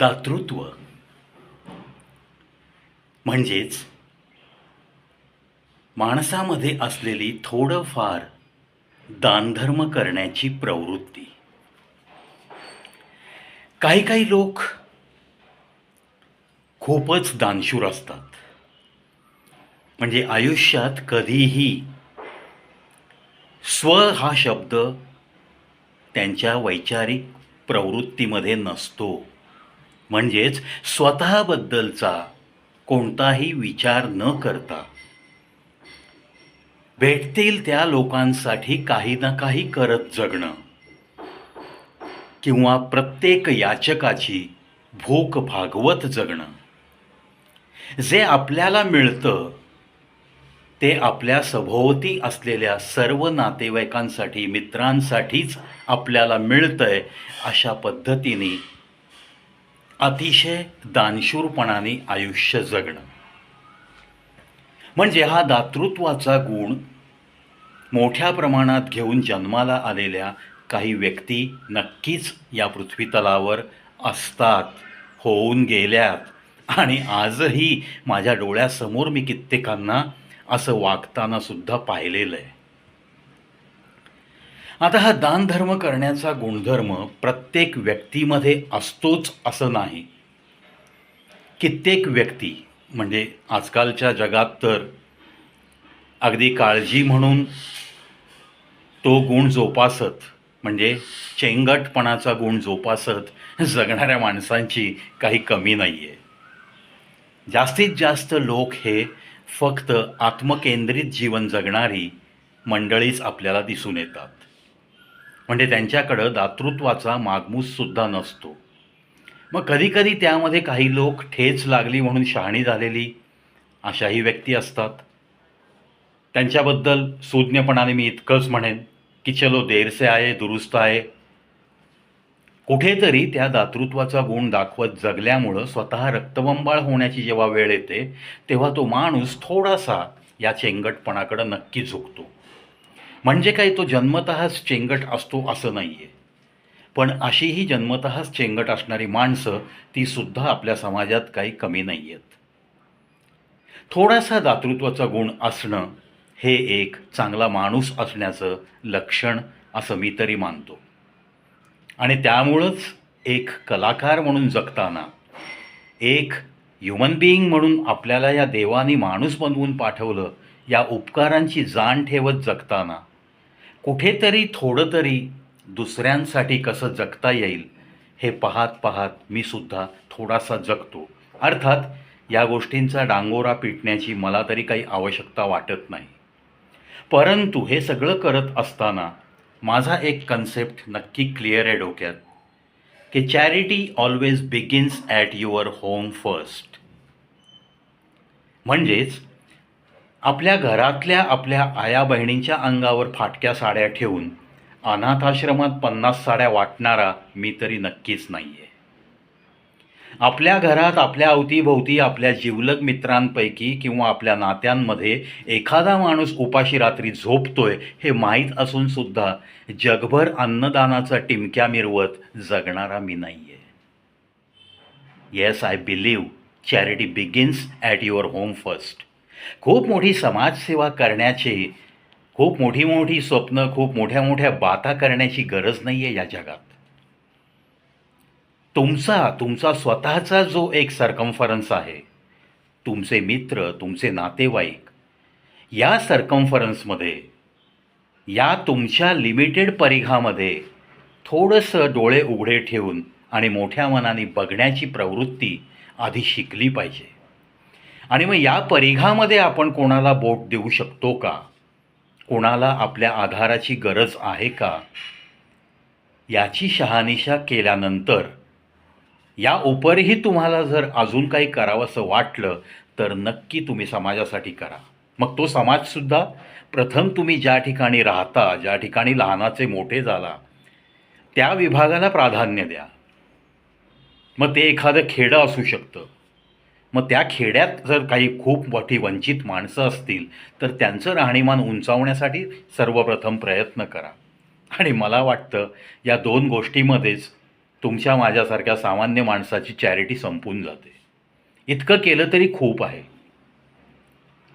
दातृत्व म्हणजेच माणसामध्ये असलेली थोडंफार दानधर्म करण्याची प्रवृत्ती. काही काही लोक खूपच दानशूर असतात. म्हणजे आयुष्यात कधीही स्व हा शब्द त्यांच्या वैचारिक प्रवृत्तीमध्ये नसतो. म्हणजेच स्वतःबद्दलचा कोणताही विचार न करता. भेटतील त्या लोकांसाठी काही ना काही करत जगणं. किंवा प्रत्येक याचकाची भूक भागवत जगणं. जे आपल्याला मिळतं ते आपल्या सभोवती असलेल्या सर्व नातेवाईकांसाठी मित्रांसाठीच आपल्याला मिळतंय अशा पद्धतीने अतिशय दानशूरपणाने आयुष्य जगणं. म्हणजे हा दातृत्वाचा गुण मोठ्या प्रमाणात घेऊन जन्माला आलेल्या काही व्यक्ती नक्कीच या पृथ्वीतलावर असतात होऊन गेल्यात. आणि आजही माझ्या डोळ्यासमोर मी कित्येकांना असं वागताना सुद्धा पाहिलेलं आहे. आता हा दानधर्म करण्याचा गुणधर्म प्रत्येक व्यक्तीमध्ये असतोच असं नाही. कित्येक व्यक्ती म्हणजे आजकालच्या जगात तर अगदी काळजी म्हणून तो गुण जोपासत म्हणजे चेंगटपणाचा गुण जोपासत जगणाऱ्या माणसांची काही कमी नाही आहे जास्तीत जास्त लोक हे फक्त आत्मकेंद्रित जीवन जगणारी मंडळीच आपल्याला दिसून येतात. म्हणजे त्यांच्याकडं दातृत्वाचा मागमूससुद्धा नसतो. मग कधीकधी त्यामध्ये काही लोक ठेच लागली म्हणून शहाणी झालेली अशाही व्यक्ती असतात. त्यांच्याबद्दल सुज्ञपणाने मी इतकंच म्हणेन की चलो देरसे आहे दुरुस्त आहे. कुठेतरी त्या दातृत्वाचा गुण दाखवत जगल्यामुळं स्वतः रक्तबंबाळ होण्याची जेव्हा वेळ येते तेव्हा तो माणूस थोडासा या चेंगटपणाकडं नक्की झुकतो. म्हणजे काही तो जन्मतःच चेंगट असतो असं नाही आहे पण अशीही जन्मतःच चेंगट असणारी माणसं ती सुद्धा आपल्या समाजात काही कमी नाही आहेत थोडासा दातृत्वाचा गुण असणं हे एक चांगला माणूस असण्याचं लक्षण असं मी तरी मानतो. आणि त्यामुळंच एक कलाकार म्हणून जगताना एक ह्युमन बिईंग म्हणून आपल्याला या देवानी माणूस बनवून पाठवलं या उपकारांची जाण ठेवत जगताना कुठेतरी थोडं तरी दुसऱ्यांसाठी कसं जगता येईल हे पाहत पाहत मी सुद्धा थोडासा जगतो. अर्थात या गोष्टींचा डांगोरा पिटण्याची मला तरी काही आवश्यकता वाटत नाही. परंतु हे सगळं करत असताना माझा एक कन्सेप्ट नक्की क्लिअर आहे डोक्यात की charity always begins at your home first म्हणजेच आपल्या घरातल्या आपल्या आया बहिणींच्या अंगावर फाटक्या साड्या ठेवून अनाथाश्रमात पन्नास साड्या वाटणारा मी तरी नक्कीच नाही आहे आपल्या घरात आपल्या अवतीभोवती आपल्या जिवलग मित्रांपैकी किंवा आपल्या नात्यांमध्ये एखादा माणूस उपाशी रात्री झोपतोय हे माहीत असून सुद्धा जगभर अन्नदानाचा टिमक्या मिरवत जगणारा मी नाही आहे yes I believe charity begins at your home first खूप मोठी समाजसेवा करण्याची खूप मोठी मोठी स्वप्न खूप मोठ्या मोठ्या बाता करण्याची गरज नाही आहे या जगात. तुमचा तुमचा स्वतःचा जो एक सरकम्फरन्स आहे तुमचे मित्र तुमचे नातेवाईक या सरकम्फरन्समध्ये या तुमच्या लिमिटेड परिघामध्ये थोडंसं डोळे उघडे ठेवून आणि मोठ्या मनाने बघण्याची प्रवृत्ती आधी शिकली पाहिजे. आणि मग या परिघामध्ये आपण कोणाला बोट देऊ शकतो का? कोणाला आपल्या आधाराची गरज आहे का? याची शहानिशा केल्यानंतर या उपरही तुम्हाला जर अजून काही करावंसं वाटलं तर नक्की तुम्ही समाजासाठी करा. मग तो समाजसुद्धा प्रथम तुम्ही ज्या ठिकाणी राहता ज्या ठिकाणी लहानाचे मोठे झाला त्या विभागाला प्राधान्य द्या. मग ते एखादं खेडं असू शकतं. मग त्या खेड्यात जर काही खूप मोठी वंचित माणसं असतील तर त्यांचं राहणीमान उंचावण्यासाठी सर्वप्रथम प्रयत्न करा. आणि मला वाटतं या दोन गोष्टीमध्येच तुमच्या माझ्यासारख्या सामान्य माणसाची चॅरिटी संपून जाते. इतकं केलं तरी खूप आहे.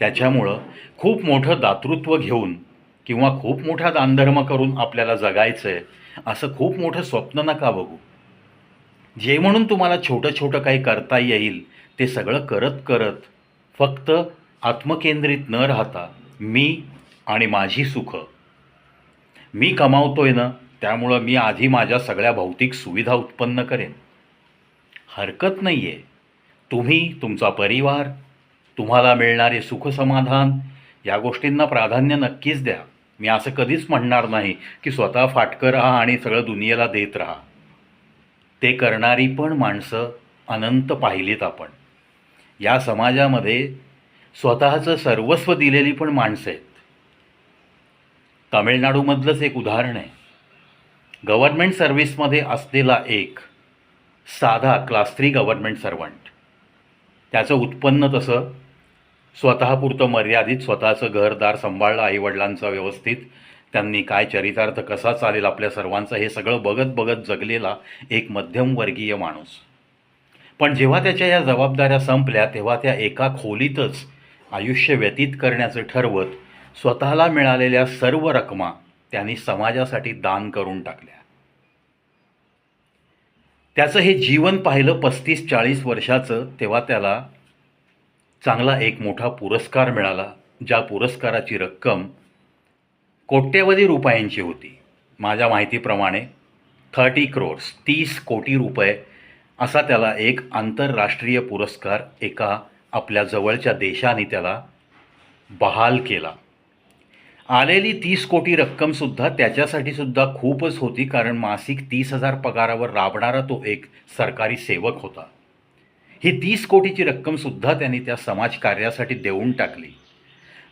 त्याच्यामुळं खूप मोठं दातृत्व घेऊन किंवा खूप मोठा दानधर्म करून आपल्याला जगायचं आहे असं खूप मोठं स्वप्न नका बघू. जे म्हणून तुम्हाला छोटं छोटं काही करता येईल ते सगळं करत करत फक्त आत्मकेंद्रित न राहता मी आणि माझी सुख. मी कमावतोय ना त्यामुळं मी आधी माझ्या सगळ्या भौतिक सुविधा उत्पन्न करेन. हरकत नाही आहे तुम्ही तुमचा परिवार तुम्हाला मिळणारे सुखसमाधान या गोष्टींना प्राधान्य नक्कीच द्या. मी असं कधीच म्हणणार नाही की स्वतः फाटकं राहा आणि सगळं दुनियेला देत राहा. ते करणारी पण माणसं अनंत पाहिलीत आपण. या समाजामध्ये स्वतःचं सर्वस्व दिलेली पण माणसं आहेत. तामिळनाडूमधलंच एक उदाहरण आहे. गव्हर्नमेंट सर्व्हिसमध्ये असलेला एक साधा क्लास थ्री गव्हर्नमेंट सर्वंट. त्याचं उत्पन्न तसं स्वतःपुरतं मर्यादित स्वतःचं घरदार सांभाळलं आईवडिलांचा व्यवस्थित त्यांनी काय चरितार्थ कसा चालेल आपल्या सर्वांचा हे सगळं बघत बघत जगलेला एक मध्यमवर्गीय माणूस. पण जेव्हा त्याच्या या जबाबदाऱ्या संपल्या तेव्हा त्या एका खोलीतच आयुष्य व्यतीत करण्याचं ठरवत स्वतःला मिळालेल्या सर्व रकमा त्यांनी समाजासाठी दान करून टाकल्या. त्याचं हे जीवन पाहिलं पस्तीस चाळीस वर्षाचं तेव्हा त्याला चांगला एक मोठा पुरस्कार मिळाला ज्या पुरस्काराची रक्कम कोट्यवधी रुपयांची होती. माझ्या माहितीप्रमाणे थर्टी क्रोर्स तीस कोटी रुपये असा त्याला एक आंतरराष्ट्रीय पुरस्कार एका आपल्या जवळच्या देशाने त्याला बहाल केला. आलेली तीस कोटी रक्कमसुद्धा त्याच्यासाठी सुद्धा खूपच होती कारण मासिक तीस हजार पगारावर राबणारा तो एक सरकारी सेवक होता. ही तीस कोटीची रक्कमसुद्धा त्यांनी त्या समाजकार्यासाठी देऊन टाकली.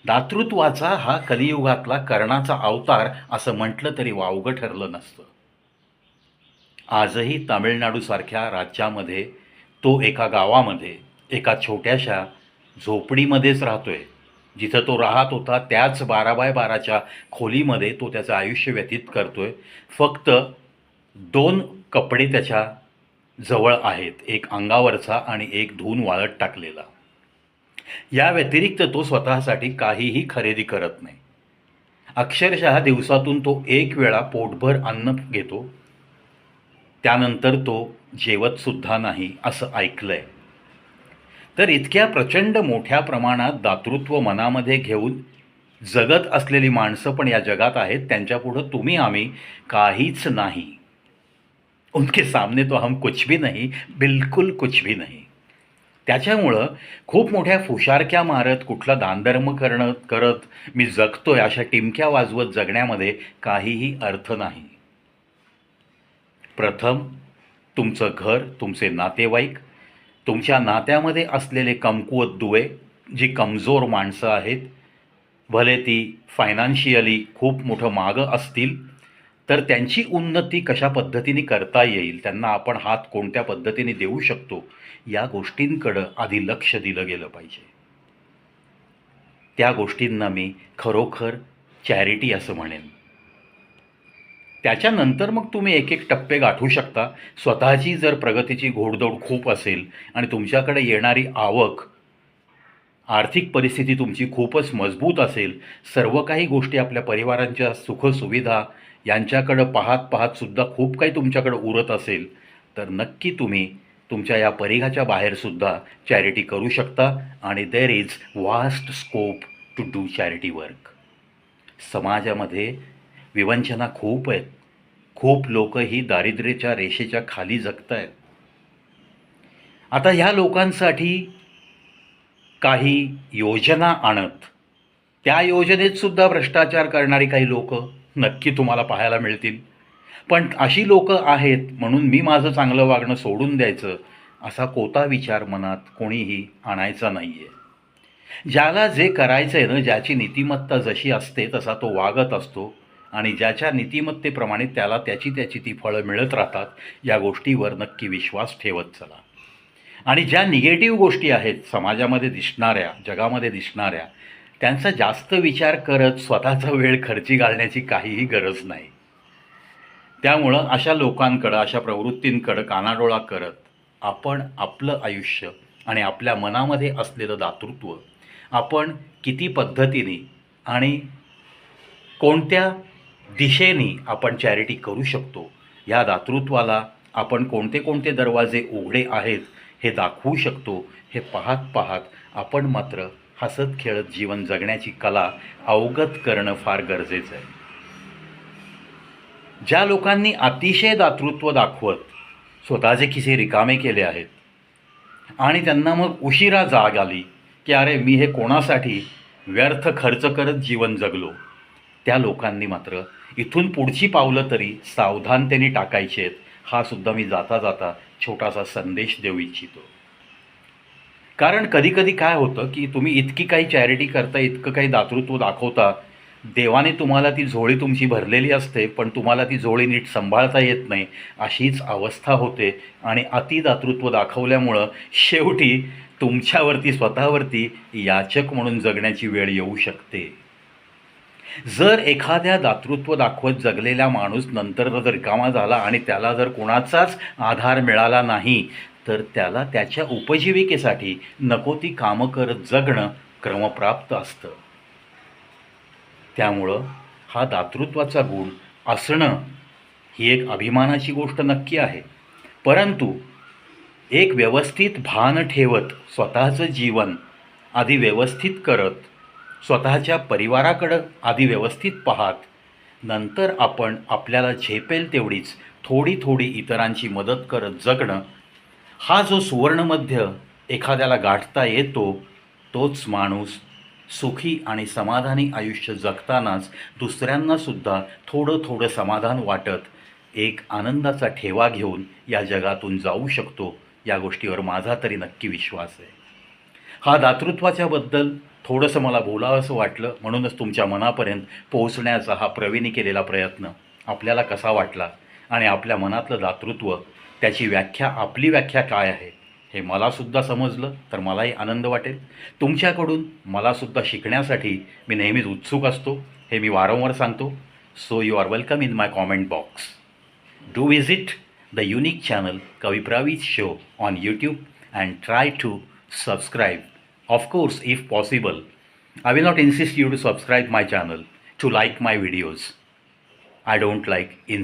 दातृत्वाचा हा कलियुगातला कर्णाचा अवतार असं म्हटलं तरी वावगं ठरलं नसतं. आजही तामिळनाडूसारख्या राज्यामध्ये तो एका गावामध्ये एका छोट्याशा झोपडीमध्येच राहतो आहे जिथं तो राहत होता त्याच बारा बाय बाराच्या खोलीमध्ये तो त्याचं आयुष्य व्यतीत करतो आहे फक्त दोन कपडे त्याच्याजवळ आहेत एक अंगावरचा आणि एक धुवून वाळत टाकलेला. या व्यतिरिक्त तो स्वतःसाठी काहीही खरेदी करत नाही. अक्षरशः दिवसातून तो एक वेळा पोटभर अन्न घेतो. त्यानंतर तो जेवतसुद्धा नाही असं ऐकलं आहे तर इतक्या प्रचंड मोठ्या प्रमाणात दातृत्व मनामध्ये घेऊन जगत असलेली माणसं पण या जगात आहेत त्यांच्यापुढं तुम्ही आम्ही काहीच नाही. उनके सामने तो हम कुछ भी नाही बिलकुल कुछ भी नाही. त्याच्यामुळं खूप मोठ्या फुशारक्या मारत कुठला दानधर्म करणं करत मी जगतोय अशा टिमक्या वाजवत जगण्यामध्ये काहीही अर्थ नाही. प्रथम तुमचं घर तुमचे नातेवाईक तुमच्या नात्यामध्ये असलेले कमकुवत दुवे जी कमजोर माणसं आहेत भले ती फायनान्शियली खूप मोठं मागं असतील तर त्यांची उन्नती कशा पद्धतीने करता येईल त्यांना आपण हात कोणत्या पद्धतीने देऊ शकतो या गोष्टींकडं आधी लक्ष दिलं गेलं पाहिजे. त्या गोष्टींना मी खरोखर चॅरिटी असं म्हणेन. त्याच्यानंतर मग तुम्ही एक एक टप्पे गाठू शकता. स्वतःची जर प्रगतीची घोडदौड खूप असेल आणि तुमच्याकडे येणारी आवक आर्थिक परिस्थिती तुमची खूपच मजबूत असेल सर्व काही गोष्टी आपल्या परिवारांच्या सुखसुविधा यांच्याकडं पाहत पाहतसुद्धा खूप काही तुमच्याकडं उरत असेल तर नक्की तुम्ही तुमच्या या परिघाच्या बाहेरसुद्धा चॅरिटी करू शकता आणि there is vast scope to do charity work समाजामध्ये विवंचना खूप आहेत. खूप लोक ही दारिद्र्याच्या रेषेच्या खाली जगत आहेत आता ह्या लोकांसाठी काही योजना आणत त्या योजनेत सुद्धा भ्रष्टाचार करणारी काही लोक नक्की तुम्हाला पाहायला मिळतील. पण अशी लोक आहेत म्हणून मी माझं चांगलं वागणं सोडून द्यायचं असा कोता विचार मनात कोणीही आणायचा नाही आहे ज्याला जे करायचं आहे ना ज्याची नीतिमत्ता जशी असते तसा तो वागत असतो. आणि ज्याच्या नीतिमत्तेप्रमाणे त्याला त्याची त्याची ती फळं मिळत राहतात या गोष्टीवर नक्की विश्वास ठेवत चला. आणि ज्या निगेटिव्ह गोष्टी आहेत समाजामध्ये दिसणाऱ्या जगामध्ये दिसणाऱ्या त्यांचा जास्त विचार करत स्वतःचा वेळ खर्ची घालण्याची काहीही गरज नाही. त्यामुळं अशा लोकांकडं अशा प्रवृत्तींकडं कानाडोळा करत आपण आपलं आयुष्य आणि आपल्या मनामध्ये असलेलं दातृत्व आपण किती पद्धतीने आणि कोणत्या दिशेने आपण चॅरिटी करू शकतो. या दातृत्वाला आपण कोणते कोणते दरवाजे उघडे आहेत हे दाखवू शकतो. हे पाहत पाहत आपण मात्र हसत खेळत जीवन जगण्याची कला अवगत करणं फार गरजेचं आहे. ज्या लोकांनी अतिशय दातृत्व दाखवत स्वतःचे खिसे रिकामे केले आहेत आणि त्यांना मग उशिरा जाग आली की अरे मी हे कोणासाठी व्यर्थ खर्च करत जीवन जगलो त्या लोकांनी मात्र इथून पुढची पावलं तरी सावधानतेने टाकायची आहेत. हा सुद्धा मी जाता जाता छोटासा संदेश देऊ इच्छितो. कारण कधीकधी काय होतं की तुम्ही इतकी काही चॅरिटी करता इतकं काही दातृत्व दाखवता देवाने तुम्हाला ती झोळी तुमची भरलेली असते पण तुम्हाला ती झोळी नीट सांभाळता येत नाही अशीच अवस्था होते. आणि अतिदातृत्व दाखवल्यामुळं शेवटी तुमच्यावरती स्वतःवरती याचक म्हणून जगण्याची वेळ येऊ शकते. जर एखाद्या दातृत्व दाखवत जगलेला माणूस नंतर जर रिकामा झाला आणि त्याला जर कोणाचाच आधार मिळाला नाही तर त्याला त्याच्या उपजीविकेसाठी नको ती कामं करत जगणं क्रमप्राप्त असतं. त्यामुळं हा दातृत्वाचा गुण असणं ही एक अभिमानाची गोष्ट नक्की आहे. परंतु एक व्यवस्थित भान ठेवत स्वतःचं जीवन आधी व्यवस्थित करत स्वतःच्या परिवाराकडं आधी व्यवस्थित पाहात. नंतर आपण आपल्याला झेपेल तेवढीच थोडी थोडी इतरांची मदत करत जगणं. हा जो सुवर्णमध्य एखाद्याला गाठता येतो तोच माणूस सुखी आणि समाधानी आयुष्य जगतानाच दुसऱ्यांनासुद्धा थोडं थोडं समाधान वाटत एक आनंदाचा ठेवा घेऊन या जगातून जाऊ शकतो या गोष्टीवर माझा तरी नक्की विश्वास आहे. हा दातृत्वाच्याबद्दल थोडंसं मला बोलावंसं वाटलं म्हणूनच तुमच्या मनापर्यंत पोहोचण्याचा हा प्रवीणी केलेला प्रयत्न आपल्याला कसा वाटला आणि आपल्या मनातलं दातृत्व त्याची व्याख्या आपली व्याख्या काय आहे हे मलासुद्धा समजलं तर मलाही आनंद वाटेल. तुमच्याकडून मलासुद्धा शिकण्यासाठी मी नेहमीच उत्सुक असतो हे मी वारंवार सांगतो. So you are welcome in my comment box do visit the unique channel कविप्रावीज show on YouTube and try to subscribe Of course, if possible, I will not insist you to subscribe my channel, to like my videos. I don't like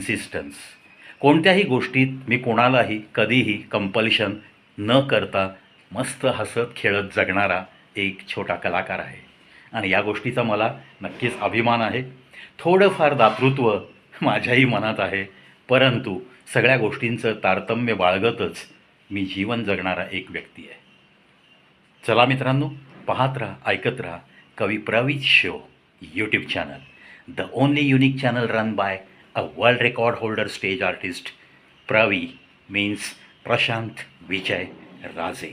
कोणत्याही गोष्टीत मी कोणालाही कधीही compulsion न करता मस्त हसत खेळत जगणारा एक छोटा कलाकार आहे. आणि या गोष्टीचा मला नक्कीच अभिमान आहे. थोडंफार दातृत्व माझ्याही मनात आहे. परंतु सगळ्या गोष्टींचं तारतम्य बाळगतच मी जीवन जगणारा एक व्यक्ती आहे. चला मित्रांनो पाहत राहा ऐकत राहा Kavi प्रवीत show YouTube channel the only unique channel run by a world record holder stage artist Pravi means Prashant Vijay Raje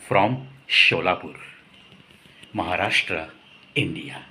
from Sholapur Maharashtra India